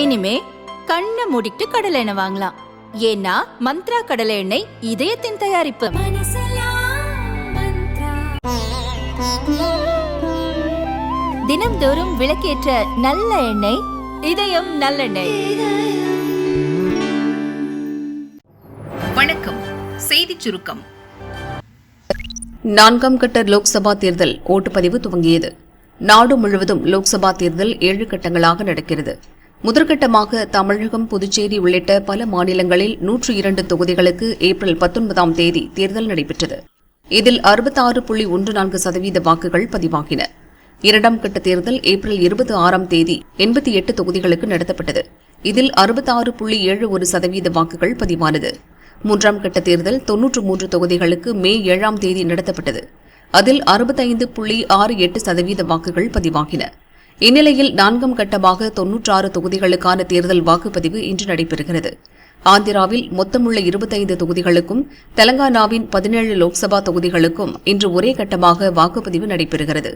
இனிமே கண்ணை மூடிட்டு கடலை எண்ணெய் வாங்கலாம். ஏன்னா மந்த்ரா கடலை எண்ணெய் இதயத்தின் தயாரிப்பு. தினம்தோறும் விளக்கேற்ற நல்ல எண்ணெய் இதயம் நல்லெண்ணெய். வணக்கம். செய்திச் சுருக்கம். நான்காம் கட்ட லோக்சபா தேர்தல் ஓட்டுப்பதிவு துவங்கியது. நாடு முழுவதும் லோக்சபா தேர்தல் ஏழு கட்டங்களாக நடக்கிறது. முதற்கட்டமாக தமிழகம் புதுச்சேரி உள்ளிட்ட பல மாநிலங்களில் நூற்று இரண்டு தொகுதிகளுக்கு ஏப்ரல் பத்தொன்பதாம் தேதி தேர்தல் நடைபெற்றது. இதில் அறுபத்தாறு புள்ளி ஒன்று நான்கு சதவீத வாக்குகள் பதிவாகின. இரண்டாம் கட்ட தேர்தல் ஏப்ரல் இருபத்தி ஆறாம் தேதி எண்பத்தி எட்டு தொகுதிகளுக்கு நடத்தப்பட்டது. இதில் அறுபத்தாறு புள்ளி ஏழு ஒரு சதவீத வாக்குகள் பதிவானது. மூன்றாம் கட்ட தேர்தல் தொன்னூற்று மூன்று தொகுதிகளுக்கு மே ஏழாம் தேதி நடத்தப்பட்டது. அதில் அறுபத்தைந்து புள்ளி ஆறு எட்டு சதவீத வாக்குகள் பதிவாகின. இந்நிலையில் நான்காம் கட்டமாக தொன்னூற்றாறு தொகுதிகளுக்கான தேர்தல் வாக்குப்பதிவு இன்று நடைபெறுகிறது. ஆந்திராவில் மொத்தமுள்ள இருபத்தைந்து தொகுதிகளுக்கும் தெலங்கானாவின் பதினேழு லோக்சபா தொகுதிகளுக்கும் இன்று ஒரே கட்டமாக வாக்குப்பதிவு நடைபெறுகிறது.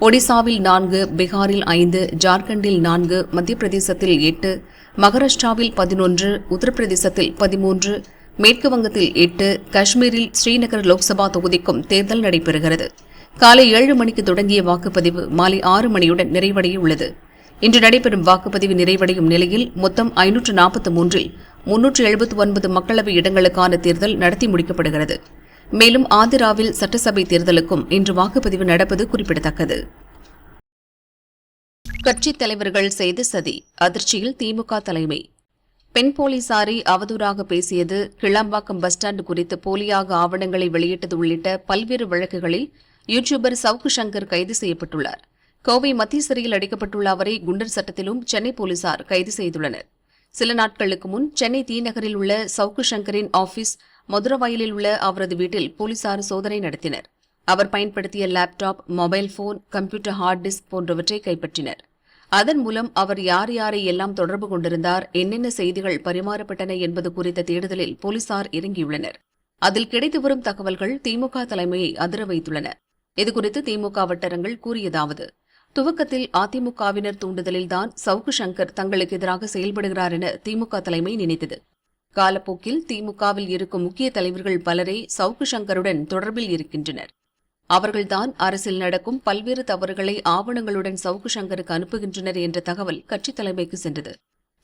ஒடிசாவில் நான்கு பீகாரில் ஐந்து ஜார்க்கண்டில் நான்கு மத்திய பிரதேசத்தில் எட்டு மகாராஷ்டிராவில் பதினொன்று உத்தரப்பிரதேசத்தில் பதிமூன்று மேற்கு வங்கத்தில் எட்டு காஷ்மீரில் ஸ்ரீநகர் லோக்சபா தொகுதிக்கும் தேர்தல் நடைபெறுகிறது. காலை ஏழு மணிக்கு தொடங்கிய வாக்குப்பதிவு மாலை ஆறு மணியுடன் நிறைவடைய உள்ளது இன்று நடைபெறும் வாக்குப்பதிவு நிறைவடையும் நிலையில் மொத்தம் ஐநூற்று நாற்பத்தி மூன்றில் முன்னூற்று எழுபத்தி ஒன்பது மக்களவை இடங்களுக்கான தேர்தல் நடத்தி முடிக்கப்படுகிறது. மேலும் ஆந்திராவில் சட்டசபை தேர்தலுக்கும் இன்று வாக்குப்பதிவு நடப்பது குறிப்பிடத்தக்கது. கட்சித் தலைவர்கள் செய்த சதி அதிர்ச்சியில் திமுக தலைமை. பெண் போலீசாரை அவதூறாக பேசியது கிளாம்பாக்கம் பஸ் ஸ்டாண்ட் குறித்து போலியாக ஆவணங்களை வெளியிட்டது உள்ளிட்ட பல்வேறு வழக்குகளில் யூடியூபர் சவுக்கு சங்கர் கைது செய்யப்பட்டுள்ளார். கோவை மத்திய சிறையில் அடைக்கப்பட்டுள்ள அவரை குண்டர் சட்டத்திலும் சென்னை போலீசார் கைது செய்துள்ளனர். சில நாட்களுக்கு முன் சென்னை தீநகரில் உள்ள சவுக்கு சங்கரின் ஆபீஸ் மதுரவாயலில் உள்ள அவரது வீட்டில் போலீசார் சோதனை நடத்தினர். அவர் பயன்படுத்திய laptop mobile phone computer hard disk போன்றவற்றை கைப்பற்றினர். அதன் மூலம் அவர் யார் யாரை எல்லாம் தொடர்பு கொண்டிருந்தார் என்னென்ன செய்திகள் பரிமாறப்பட்டன என்பது குறித்த தேடுதலில் போலீசார் இறங்கியுள்ளனர். அதில் கிடைத்து வரும் தகவல்கள் திமுக தலைமையை அதிர வைத்துள்ளன. இதுகுறித்து திமுக வட்டாரங்கள் கூறியதாவது துவக்கத்தில் அதிமுகவினர் தூண்டுதலில்தான் சவுக்கு சங்கர் தங்களுக்கு எதிராக செயல்படுகிறார் என திமுக தலைமை நினைத்தது. காலப்போக்கில் திமுகவில் இருக்கும் முக்கிய தலைவர்கள் பலரே சவுக்கு சங்கருடன் தொடர்பில் இருக்கின்றனர். அவர்கள்தான் அரசில் நடக்கும் பல்வேறு தவறுகளை ஆவணங்களுடன் சவுக்கு சங்கருக்கு அனுப்புகின்றனர் என்ற தகவல் கட்சித் தலைமைக்கு சென்றது.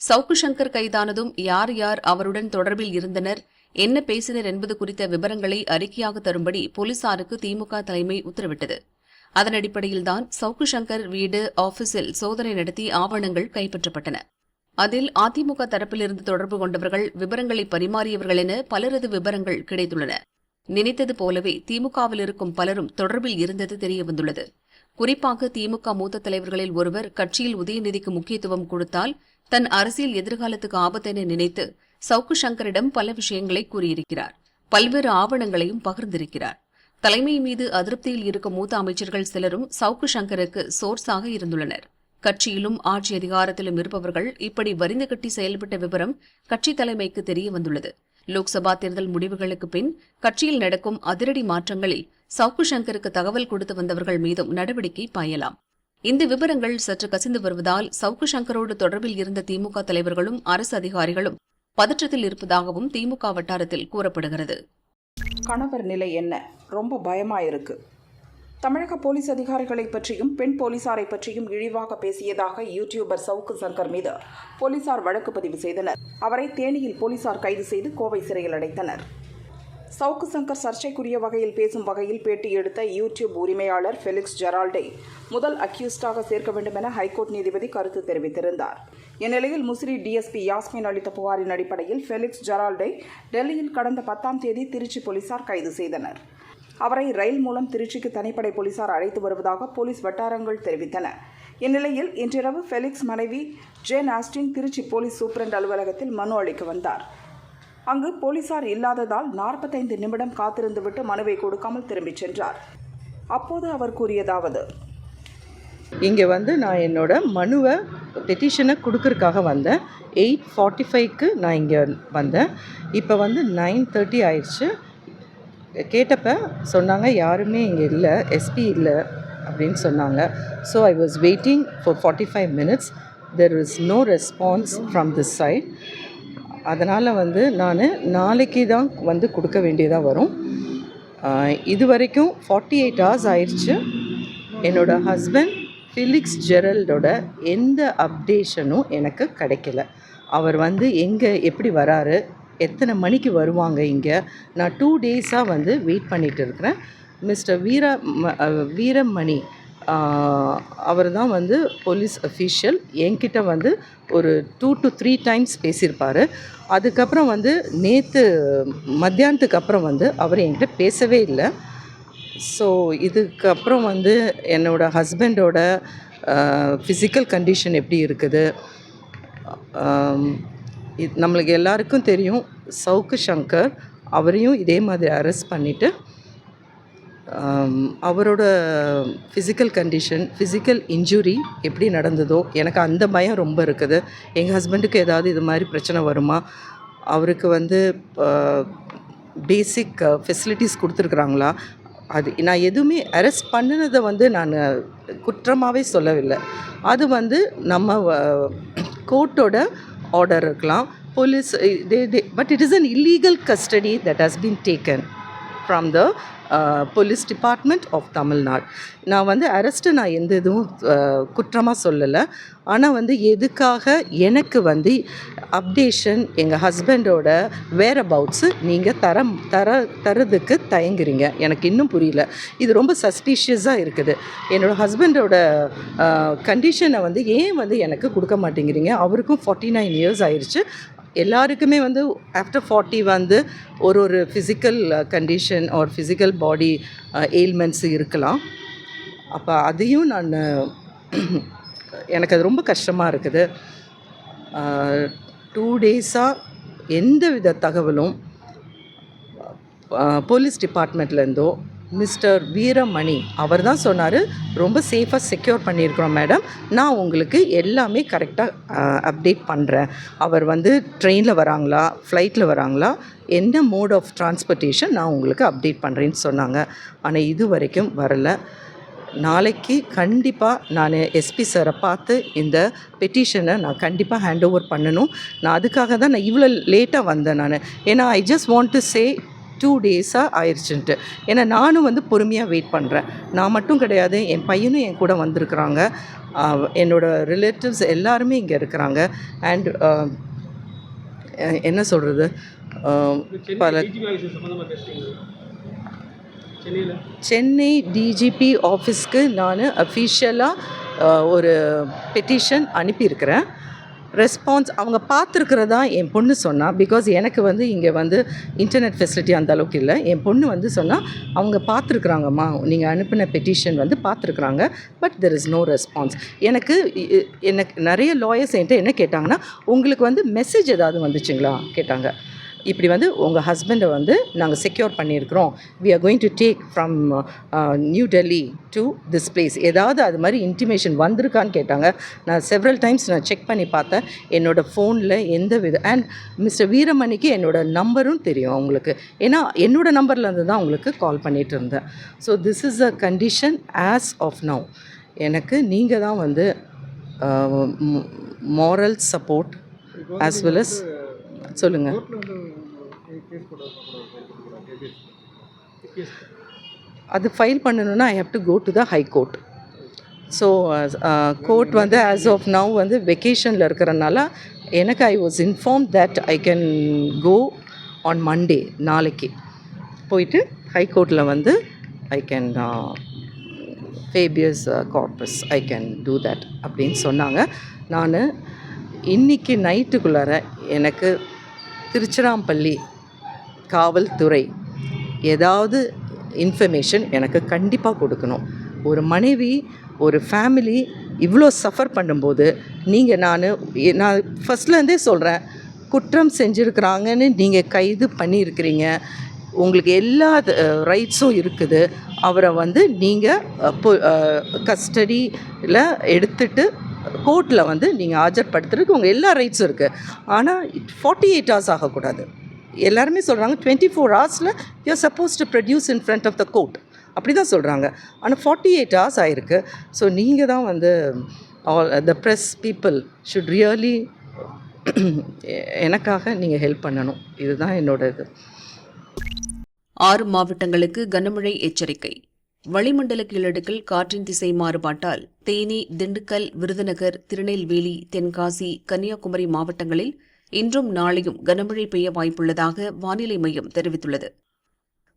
சவுக்கு சங்கர் கைதானதும் யார் யார் அவருடன் தொடர்பில் இருந்தனர் என்ன பேசினர் என்பது குறித்த விவரங்களை அறிக்கையாக தரும்படி போலீசாருக்கு திமுக தலைமை உத்தரவிட்டது. அதன் அடிப்படையில்தான் சவுக்கு சங்கர் வீடு ஆபீஸில் சோதனை நடத்தி ஆவணங்கள் கைப்பற்றப்பட்டன. அதில் அதிமுக தரப்பிலிருந்து தொடர்பு கொண்டவர்கள் விவரங்களை பரிமாறியவர்கள் என பலரது விவரங்கள் கிடைத்துள்ளன. நினைத்தது போலவே திமுகவில் இருக்கும் பலரும் தொடர்பில் இருந்தது தெரியவந்துள்ளது குறிப்பாக திமுக மூத்த தலைவர்களில் ஒருவர் கட்சியில் உதயநிதிக்கு முக்கியத்துவம் கொடுத்தால் தன் அரசியல் எதிர்காலத்துக்கு ஆபத்தென நினைத்து சவுக்கு சங்கரிடம் பல விஷயங்களை கூறியிருக்கிறார். பல்வேறு ஆவணங்களையும் பகிர்ந்திருக்கிறார். தலைமை மீது அதிருப்தியில் இருக்கும் மூத்த அமைச்சர்கள் சிலரும் சவுக்கு சங்கருக்கு சோர்ஸாக இருந்துள்ளனர். கட்சியிலும் ஆட்சி அதிகாரத்திலும் இருப்பவர்கள் இப்படி வரிந்து கட்டி செயல்பட்ட விவரம் கட்சி தலைமைக்கு தெரிய வந்துள்ளது. லோக்சபா தேர்தல் முடிவுகளுக்கு பின் கட்சியில் நடக்கும் அதிரடி மாற்றங்களில் சவுக்கு சங்கருக்கு தகவல் கொடுத்து வந்தவர்கள் மீதும் நடவடிக்கை பாயலாம். இந்த விவரங்கள் சற்று கசிந்து வருவதால் சவுக்கு சங்கரோடு தொடர்பில் இருந்த திமுக தலைவர்களும் அரசு அதிகாரிகளும் பதற்றத்தில் இருப்பதாகவும் திமுக வட்டாரத்தில் கூறப்படுகிறது. கணவர் நிலை என்ன? ரொம்ப பயமா இருக்கு. தமிழக போலீஸ் அதிகாரிகளை பற்றியும் பெண் போலீசாரை பற்றியும் இழிவாக பேசியதாக யூடியூபர் சவுக்கு சங்கர் மீது போலீசார் வழக்கு பதிவு செய்தனர். அவரை தேனியில் போலீசார் கைது செய்து கோவை சிறையில் அடைத்தனர். சவுக்கு சங்கர் சர்ச்சைக்குரிய வகையில் பேசும் வகையில் பேட்டி எடுத்த யூடியூப் உரிமையாளர் ஃபெலிக்ஸ் ஜெரால்டை முதல் அக்யூஸ்டாக சேர்க்க வேண்டும் என ஹைகோர்ட் நீதிபதி கருத்து தெரிவித்திருந்தார். இந்நிலையில் முசிறி டிஎஸ்பி யாஸ்மின் அளித்த புகாரின் அடிப்படையில் ஃபெலிக்ஸ் ஜெரால்டை டெல்லியில் கடந்த பத்தாம் தேதி திருச்சி போலீசார் கைது செய்தனர். அவரை ரயில் மூலம் திருச்சிக்கு தனிப்படை போலீசார் அழைத்து வருவதாக போலீஸ் வட்டாரங்கள் தெரிவித்தன. இந்நிலையில் இன்றிரவு ஃபெலிக்ஸ் மனைவி Jane Austin Trichy police superintendent அலுவலகத்தில் மனு அளிக்க வந்தார். அங்கு போலீசார் இல்லாததால் நாற்பத்தைந்து நிமிடம் காத்திருந்துவிட்டு மனுவை கொடுக்காமல் திரும்பிச் சென்றார். அப்போது அவர் கூறியதாவது இங்கே வந்து நான் என்னோட மனுவை பெட்டிஷனை கொடுக்கறதுக்காக வந்தேன். எயிட் ஃபார்ட்டி ஃபைவ்க்கு நான் இங்கே வந்தேன். இப்போ வந்து நைன் தேர்ட்டி ஆயிடுச்சு. கேட்டப்ப சொன்னாங்க யாருமே இங்கே இல்லை எஸ்பி இல்லை அப்படின்னு சொன்னாங்க. So I was waiting for forty five minutes there is no response from this side அதனால் வந்து நான் நாளைக்கு தான் வந்து கொடுக்க வேண்டியதாக வரும். இது வரைக்கும் ஃபார்ட்டி எயிட் ஹவர்ஸ் ஆயிடுச்சு என்னோடய ஹஸ்பண்ட் ஃபிலிக்ஸ் ஜெரல்டோட எந்த அப்டேஷனும் எனக்கு கிடைக்கல. அவர் வந்து எங்கே எப்படி வராரு எத்தனை மணிக்கு வருவாங்க இங்கே நான் டூ டேஸாக வந்து வெயிட் பண்ணிகிட்டு இருக்கிறேன். மிஸ்டர் வீர ம- வீரமணி அவர் தான் வந்து போலீஸ் அஃபீஷியல் என்கிட்ட வந்து ஒரு டூ டு த்ரீ டைம்ஸ் பேசியிருப்பார். அதுக்கப்புறம் வந்து நேற்று மத்தியானத்துக்கு அப்புறம் வந்து அவர் என்கிட்ட பேசவே இல்லை. ஸோ இதுக்கப்புறம் வந்து என்னோடய ஹஸ்பண்டோட ஃபிசிக்கல் கண்டிஷன் எப்படி இருக்குது? நம்மளுக்கு எல்லாருக்கும் தெரியும் சவுக்கு சங்கர் அவரையும் இதே மாதிரி அரெஸ்ட் பண்ணிவிட்டு அவரோட ஃபிசிக்கல் கண்டிஷன் ஃபிசிக்கல் இன்ஜுரி எப்படி நடந்ததோ எனக்கு அந்த பயம் ரொம்ப இருக்குது. எங்கள் ஹஸ்பண்டுக்கு ஏதாவது இது மாதிரி பிரச்சனை வருமா? அவருக்கு வந்து பேசிக் ஃபெசிலிட்டிஸ் கொடுத்துருக்குறாங்களா? அது நான் எதுவுமே அரெஸ்ட் பண்ணினதை வந்து நான் குற்றமாகவே சொல்லவில்லை. அது வந்து நம்ம கோர்ட்டோட ஆர்டர் இருக்கலாம். Police but it is an illegal custody that has been taken from the police department of Tamil Nadu நான் வந்து அரெஸ்ட்டு நான் எந்த இதுவும் குற்றமாக சொல்லலை. ஆனால் வந்து எதுக்காக எனக்கு வந்து அப்டேஷன் எங்கள் ஹஸ்பண்டோட வேர் அபவுட்ஸு நீங்கள் தர தர தரதுக்கு தயங்குறீங்க? எனக்கு இன்னும் புரியல. இது ரொம்ப சஸ்பீஷியஸாக இருக்குது. என்னோடய ஹஸ்பண்டோட கண்டிஷனை வந்து ஏன் வந்து எனக்கு கொடுக்க மாட்டேங்கிறீங்க? அவருக்கும் ஃபார்ட்டி நைன் இயர்ஸ் ஆயிடுச்சு எல்லாருக்குமே வந்து ஆஃப்டர் ஃபார்ட்டி வந்து ஒரு ஒரு physical condition or physical body ailments இருக்கலாம். அப்போ அதையும் நான் uh, எனக்கு அது ரொம்ப கஷ்டமாக இருக்குது. Uh, டூ டேஸாக எந்த வித தகவலும் uh, போலீஸ் டிபார்ட்மெண்ட்லேருந்தோ மிஸ்டர் வீரமணி. அவர் தான் சொன்னார் ரொம்ப சேஃபாக செக்யூர் பண்ணியிருக்கிறோம் மேடம் நான் உங்களுக்கு எல்லாமே கரெக்டாக அப்டேட் பண்ணுறேன் அவர் வந்து ட்ரெயினில் வராங்களா ஃப்ளைட்டில் வராங்களா என்ன மோட் ஆஃப் டிரான்ஸ்போர்ட்டேஷன் நான் உங்களுக்கு அப்டேட் பண்ணுறேன்னு சொன்னாங்க. ஆனால் இது வரைக்கும் வரலை. நாளைக்கு கண்டிப்பாக நான் எஸ்பி சாரை பார்த்து இந்த பெட்டிஷனை நான் கண்டிப்பாக ஹேண்ட் ஓவர் பண்ணணும். நான் அதுக்காக தான் நான் இவ்வளோ லேட்டாக வந்தேன் நான். ஏன்னா I just want to say two டேஸாக ஆயிடுச்சுன்ட்டு. ஏன்னா நானும் வந்து பொறுமையாக வெயிட் பண்ணுறேன் நான் மட்டும் கிடையாது என் பையனும் என் கூட வந்திருக்கிறாங்க. ஆஹ் என்னோட ரிலேட்டிவ்ஸ் எல்லாருமே இங்கே இருக்கிறாங்க. அண்ட் என்ன சொல்கிறது பல சென்னை டிஜிபி ஆஃபீஸ்க்கு நான் அஃபிஷியலாக ஒரு பெட்டிஷன் அனுப்பியிருக்கிறேன். ரெஸ்பான்ஸ் அவங்க பார்த்துருக்கிறதா என் பொண்ணு சொன்னால் பிகாஸ் எனக்கு வந்து இங்கே வந்து இன்டர்நெட் ஃபெசிலிட்டி அந்த அளவுக்கு இல்லை. என் பொண்ணு வந்து சொன்னால் அவங்க பார்த்துருக்குறாங்கம்மா நீங்கள் அனுப்பின பெட்டிஷன் வந்து பார்த்துருக்குறாங்க but there is no response எனக்கு எனக்கு நிறைய லாயர்ஸ் என்கிட்ட என்ன கேட்டாங்கன்னா உங்களுக்கு வந்து மெசேஜ் ஏதாவது வந்துச்சுங்களா? கேட்டாங்க. இப்படி வந்து உங்கள் ஹஸ்பண்டை வந்து நாங்கள் செக்யூர் பண்ணியிருக்கிறோம். We are going to take from New Delhi to this place ஏதாவது அது மாதிரி இன்டிமேஷன் வந்திருக்கான்னு கேட்டாங்க. நான் செவரல் டைம்ஸ் நான் செக் பண்ணி பார்த்தேன். என்னோடய ஃபோனில் எந்த வித அண்ட் மிஸ்டர் வீரமணிக்கு என்னோடய நம்பரும் தெரியும் அவங்களுக்கு. ஏன்னா என்னோடய நம்பர்லேருந்து தான் உங்களுக்கு கால் பண்ணிகிட்டு இருந்தேன். So this is a condition as of now எனக்கு நீங்கள் தான் வந்து moral support as well as சொல்லுங்கள் அது ஃபைல் பண்ணணும்னா I have to go to the high court so court வந்து ஆஸ் ஆஃப் நவ் வந்து வெக்கேஷனில் இருக்கிறனால எனக்கு I was inform that I can go on Monday நாளைக்கு. போயிட்டு ஹை கோர்ட்டில் வந்து I can habeas corpus I can do that அப்படின்னு சொன்னாங்க. நான் இன்னைக்கு நைட்டுக்குள்ளார எனக்கு திருச்சிராப்பள்ளி காவல்துறை ஏதாவது இன்ஃபர்மேஷன் எனக்கு கண்டிப்பாக கொடுக்கணும். ஒரு மனைவி ஒரு ஃபேமிலி இவ்வளோ சஃபர் பண்ணும்போது நீங்கள் நான் நான் ஃபஸ்ட்லேருந்தே சொல்கிறேன் குற்றம் செஞ்சுருக்கிறாங்கன்னு நீங்கள் கைது பண்ணியிருக்கிறீங்க. உங்களுக்கு எல்லா ரைட்ஸும் இருக்குது. அவரை வந்து நீங்கள் கஸ்டடியில் எடுத்துட்டு கோர்ட்டில் வந்து நீங்கள் ஆஜர்படுத்துறதுக்கு உங்கள் எல்லா ரைட்ஸும் இருக்குது ஆனால் ஃபார்ட்டி எயிட் ஹவர்ஸ் ஆகக்கூடாது. எல்லாருமே சொல்கிறாங்க டுவெண்ட்டி ஃபோர் ஹவர்ஸில் you are supposed to produce in front of the court அப்படி தான் சொல்கிறாங்க ஆனால் ஃபார்ட்டி எயிட் ஹவர்ஸ் ஆயிருக்கு. ஸோ நீங்கள் தான் வந்து all the press people should really எனக்காக நீங்கள் ஹெல்ப் பண்ணணும். இதுதான் என்னோட இது. ஆறு மாவட்டங்களுக்கு கனமழை எச்சரிக்கை. வளிமண்டல கீழடுக்கில் காற்றின் திசை மாறுபாட்டால் தேனி திண்டுக்கல் விருதுநகர் திருநெல்வேலி தென்காசி கன்னியாகுமரி மாவட்டங்களில் இன்றும் நாளையும் கனமழை பெய்ய வாய்ப்புள்ளதாக வானிலை மையம் தெரிவித்துள்ளது.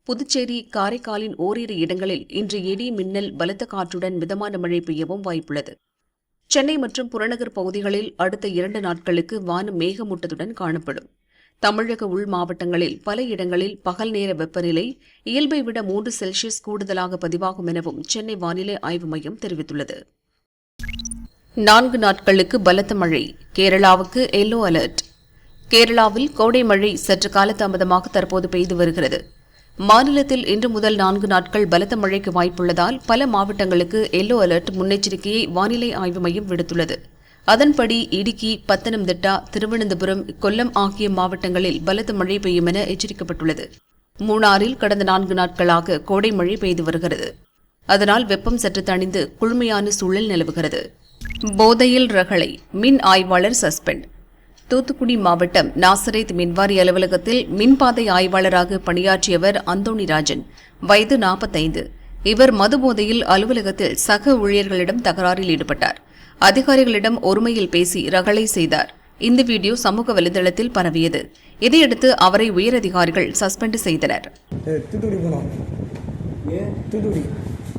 புதுச்சேரி காரைக்காலின் ஓரிரு இடங்களில் இன்று இடி மின்னல் பலத்த காற்றுடன் மிதமான மழை பெய்யவும் வாய்ப்புள்ளது. சென்னை மற்றும் புறநகர் பகுதிகளில் அடுத்த இரண்டு நாட்களுக்கு வானம் மேகமூட்டத்துடன் காணப்படும். தமிழக உள் மாவட்டங்களில் பல இடங்களில் பகல் நேர வெப்பநிலை இயல்பை விட மூன்று செல்சியஸ் கூடுதலாக பதிவாகும் எனவும் சென்னை வானிலை ஆய்வு மையம் தெரிவித்துள்ளது. நான்கு நாட்களுக்கு பலத்த மழை. கேரளாவுக்கு எல்லோ அலர்ட். கேரளாவில் கோடை மழை சற்று காலதாமதமாக தற்போது பெய்து வருகிறது. மாநிலத்தில் இன்று முதல் நான்கு நாட்கள் பலத்த மழைக்கு வாய்ப்புள்ளதால் பல மாவட்டங்களுக்கு எல்லோ அலர்ட் முன்னெச்சரிக்கையை வானிலை ஆய்வு மையம் விடுத்துள்ளது. அதன்படி இடுக்கி பத்தனம்திட்டா திருவனந்தபுரம் கொல்லம் ஆகிய மாவட்டங்களில் பலத்த மழை பெய்யும் என எச்சரிக்கப்பட்டுள்ளது. மூணாறில் கடந்த நான்கு நாட்களாக கோடை மழை பெய்து வருகிறது. அதனால் வெப்பம் சற்று தணிந்து குளுமையான சூழல் நிலவுகிறது. போதையில் ரகளை மின் ஆய்வாளர் சஸ்பெண்ட் தூத்துக்குடி மாவட்டம் நாசரேத் மின்வாரி அலுவலகத்தில் மின்பாதை ஆய்வாளராக பணியாற்றியவர் அந்தோணிராஜன் வயது நாற்பத்தைந்து. இவர் மதுபோதையில் அலுவலகத்தில் சக ஊழியர்களிடம் தகராறில் ஈடுபட்டார். அதிகாரிகளிடம் ஒருமையில் பேசி ரகளை செய்தார். இந்த வீடியோ சமூக வலைதளத்தில் பரவியது. இதையடுத்து அவரை உயரதிகாரிகள் சஸ்பெண்ட் செய்தனர். தூத்துக்குடி போனோம். தூத்துக்குடி.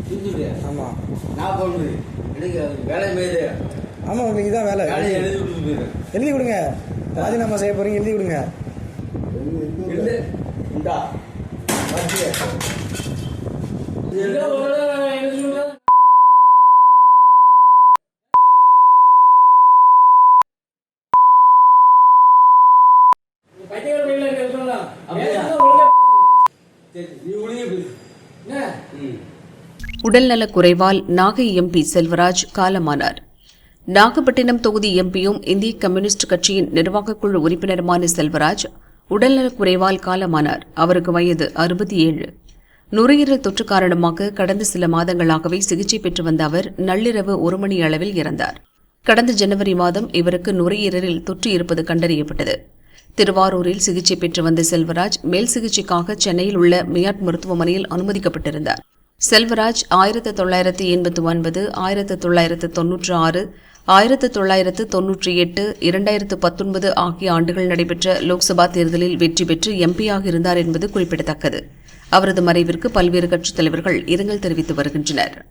தூத்துக்குடி ஆமாம் நான் போகணும் எனக்கு வேலை போயிடு ஆமாம் உங்களுக்கு இதான் வேலை. எழுதி கொடுங்க. ராஜினாமா செய்ய போகிறீங்க எழுதி கொடுங்க. உடல்நலக் குறைவால் நாகை எம்பி செல்வராஜ் காலமானார். நாகப்பட்டினம் தொகுதி எம்பியும் இந்திய கம்யூனிஸ்ட் கட்சியின் நிர்வாகக்குழு உறுப்பினருமான செல்வராஜ் உடல்நலக் குறைவால் காலமானார். அவருக்கு வயது அறுபத்தி ஏழு. நுரையீரல் தொற்று காரணமாக கடந்த சில மாதங்களாகவே சிகிச்சை பெற்று வந்த அவர் நள்ளிரவு ஒரு மணி அளவில் இறந்தார். கடந்த ஜனவரி மாதம் இவருக்கு நுரையீரலில் தொற்று இருப்பது கண்டறியப்பட்டது. திருவாரூரில் சிகிச்சை பெற்று வந்த செல்வராஜ் மேல் சிகிச்சைக்காக சென்னையில் உள்ள மியாட் மருத்துவமனையில் அனுமதிக்கப்பட்டிருந்தார். செல்வராஜ் ஆயிரத்து தொள்ளாயிரத்து எண்பத்து ஒன்பது ஆயிரத்து தொள்ளாயிரத்து தொன்னூற்று ஆறு ஆயிரத்து தொள்ளாயிரத்து தொன்னூற்றி எட்டு இரண்டாயிரத்து பத்தொன்பது ஆகிய ஆண்டுகள் நடைபெற்ற லோக்சபா தேர்தலில் வெற்றி பெற்று எம்பியாக இருந்தார் என்பது குறிப்பிடத்தக்கது. அவரது மறைவிற்கு பல்வேறு கட்சித் தலைவர்கள் இரங்கல் தெரிவித்து வருகின்றனர்.